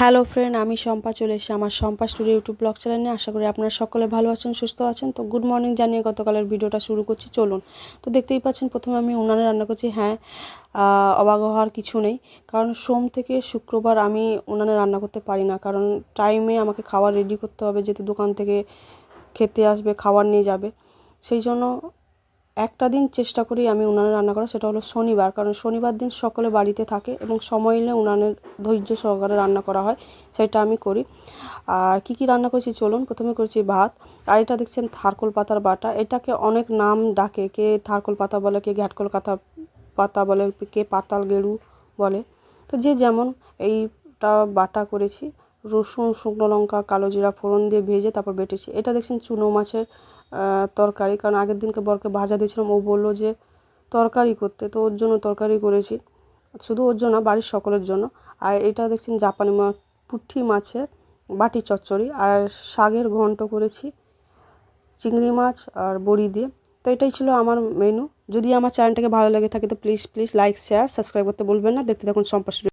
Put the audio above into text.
Hello friend আমি শম্পা চলে এসেছি আমার শম্পা স্টুডিও ইউটিউব ব্লগ চ্যানেলে আশা করি আপনারা সকলে ভালো আছেন, সুস্থ আছেন। তো গুড মর্নিং জানিয়ে গতকালের ভিডিওটা শুরু করছি। চলুন। তো দেখতেই পাচ্ছেন, প্রথমে আমি উনানে রান্না করছি। হ্যাঁ অবাক হওয়ার কিছু নেই। কারণ সোম থেকে শুক্রবার আমি উনানে রান্না করতে পারি না। কারণ টাইমে আমাকে খাবার রেডি করতে হবে, যেহেতু দোকান থেকে খেতে আসবে খাবার নিয়ে যাবে। সেই জন্য একটা দিন চেষ্টা করি আমি উনানে রান্না করার, সেটা হলো শনিবার। কারণ শনিবার দিন সকলে বাড়িতে থাকে এবং সময় এলে উনানের ধৈর্য সহকারে রান্না করা হয়, সেটা আমি করি। আর কি কি রান্না করেছি চলুন, প্রথমে করেছি ভাত, আর এটা দেখছেন থারকোল পাতার বাটা। এটাকে অনেক নাম ডাকে, কে থারকোল পাতা বলে, কে ঘ্যাটকোল পাতা পাতা বলে, কে পাতাল গেরু বলে। তো যে যেমন এইটা বাটা করেছি রসুন, শুকনো লঙ্কা, কালো জিরা ফোড়ন দিয়ে ভেজে তারপর বেটেছি। এটা দেখছেন চুনো মাছের তরকারি। কারণ আগের দিনকে বরকে ভাজা দিয়েছিলাম, ও বলল যে তরকারি করতে। তো ওর জন্য তরকারি করেছি। শুধু ওর জন্য বাড়ির সকলের জন্য। আর এটা দেখছেন জাপানি মা পুঁটি মাছের বাটি চচ্চড়ি। আর শাকের ঘন্ট করেছি চিংড়ি মাছ আর বড়ি দিয়ে। তো এটাই ছিল আমার মেনু যদি আমার চ্যানেলটাকে ভালো লেগে থাকে, তো please please like share subscribe করতে বলবেন না। দেখতে থাকুন সম্পাস